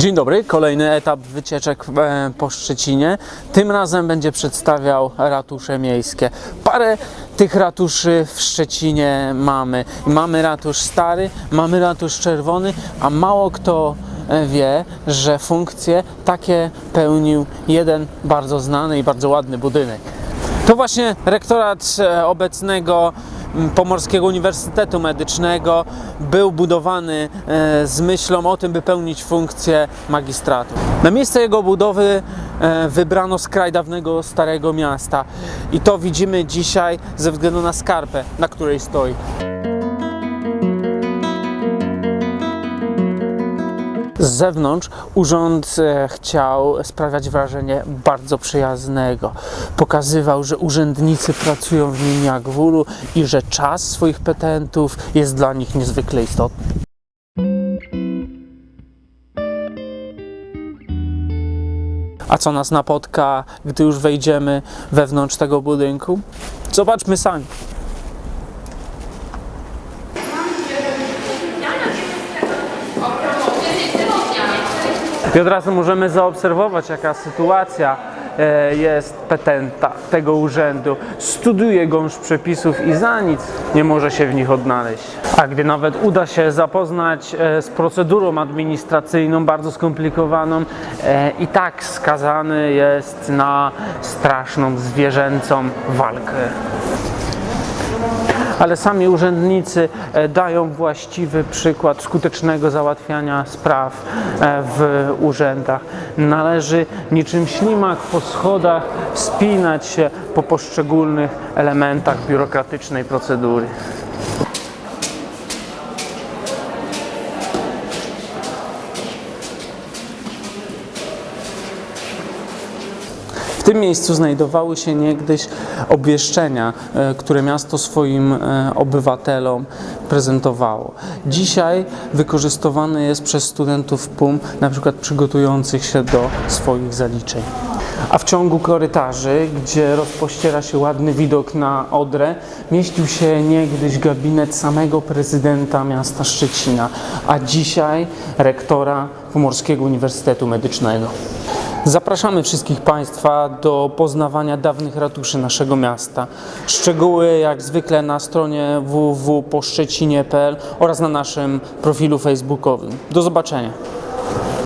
Dzień dobry, kolejny etap wycieczek e, po Szczecinie. Tym razem będzie przedstawiał ratusze miejskie. Parę tych ratuszy w Szczecinie mamy. Mamy ratusz stary, mamy ratusz czerwony, a mało kto e, wie, że funkcje takie pełnił jeden bardzo znany i bardzo ładny budynek. To właśnie rektorat e, obecnego Pomorskiego Uniwersytetu Medycznego był budowany e, z myślą o tym, by pełnić funkcję magistratu. Na miejsce jego budowy e, wybrano skraj dawnego Starego Miasta i to widzimy dzisiaj ze względu na skarpę, na której stoi. Z zewnątrz urząd e, chciał sprawiać wrażenie bardzo przyjaznego. Pokazywał, że urzędnicy pracują w nim jak w ulu i że czas swoich petentów jest dla nich niezwykle istotny. A co nas napotka, gdy już wejdziemy wewnątrz tego budynku? Zobaczmy sami. I od razu możemy zaobserwować, jaka sytuacja e, jest petenta tego urzędu. Studiuje gąszcz przepisów i za nic nie może się w nich odnaleźć. A gdy nawet uda się zapoznać e, z procedurą administracyjną, bardzo skomplikowaną, e, i tak skazany jest na straszną, zwierzęcą walkę ale sami urzędnicy e, dają właściwy przykład skutecznego załatwiania spraw e, w urzędach. Należy niczym ślimak po schodach wspinać się po poszczególnych elementach biurokratycznej procedury. W tym miejscu znajdowały się niegdyś obwieszczenia, e, które miasto swoim e, obywatelom prezentowało. Dzisiaj wykorzystywane jest przez studentów PUM, na przykład przygotujących się do swoich zaliczeń. A w ciągu korytarzy, gdzie rozpościera się ładny widok na Odrę, mieścił się niegdyś gabinet samego prezydenta miasta Szczecina, a dzisiaj rektora Pomorskiego Uniwersytetu Medycznego. Zapraszamy wszystkich Państwa do poznawania dawnych ratuszy naszego miasta. Szczegóły jak zwykle na stronie www.poszczecinie.pl oraz na naszym profilu facebookowym. Do zobaczenia.